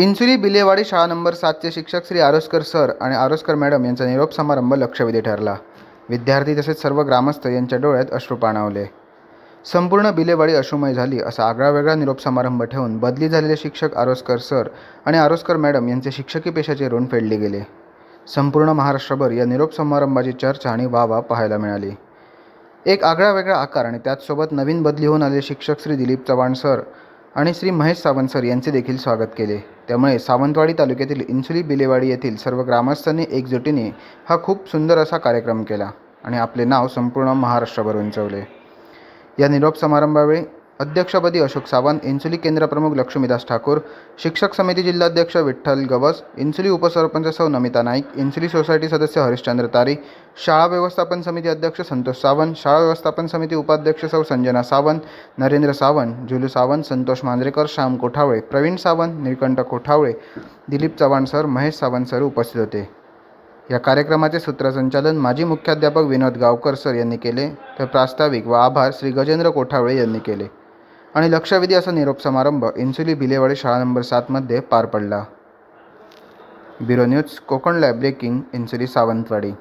इन्सुरी बिलेवाडी शाळा नंबर सातचे शिक्षक श्री आरोस्कर सर आणि आरोस्कर मॅडम यांचा निरोप समारंभ लक्षवेधी ठरला. विद्यार्थी तसेच सर्व ग्रामस्थ यांच्या डोळ्यात अश्रू पाणावले. संपूर्ण बिलेवाडी अश्रुमय झाली असा आगळावेगळा निरोप समारंभ ठेवून बदली झालेले शिक्षक आरोस्कर सर आणि आरोस्कर मॅडम यांचे शिक्षकी पेशाचे ऋण फेडले गेले. संपूर्ण महाराष्ट्रभर या निरोप समारंभाची चर्चा आणि वा पाहायला मिळाली. एक आगळा वेगळा आकार आणि त्याचसोबत नवीन बदली होऊन आलेले शिक्षक श्री दिलीप चव्हाण सर आणि श्री महेश सावंत सर यांचे देखील स्वागत केले. त्यामुळे सावंतवाडी तालुक्यातील इन्सुली बिलेवाडी येथील सर्व ग्रामस्थांनी एकजुटीने हा खूप सुंदर असा कार्यक्रम केला आणि आपले नाव संपूर्ण महाराष्ट्रभर उंचवले. या निरोप समारंभावेळी अध्यक्षपदी अशोक सावंत इन्सुली केंद्रप्रमुख लक्ष्मीदास ठाकूर शिक्षक समिती जिल्हाध्यक्ष विठ्ठल गवस इन्सुली उपसरपंच सौ नमिता नाईक इन्सुली सोसायटी सदस्य हरिश्चंद्र तारी शाळा व्यवस्थापन समिती अध्यक्ष संतोष सावंत शाळा व्यवस्थापन समिती उपाध्यक्ष सौ संजना सावंत नरेंद्र सावंत जुलू सावंत संतोष मांजरेकर श्याम कोठावळे प्रवीण सावंत निळकंठ कोठावळे दिलीप चव्हाण सर महेश सावंत सर उपस्थित होते. या कार्यक्रमाचे सूत्रसंचालन माजी मुख्याध्यापक विनोद गावकर सर यांनी केले. तर प्रास्ताविक व आभार श्री गजेंद्र कोठावळे यांनी केले. आणि लक्षवेधी असा निरोप समारंभ इन्सुली भिलेवाडी शाळा नंबर सातमध्ये पार पडला. Bureau news Konkan lab breaking Insuli Sawantwadi.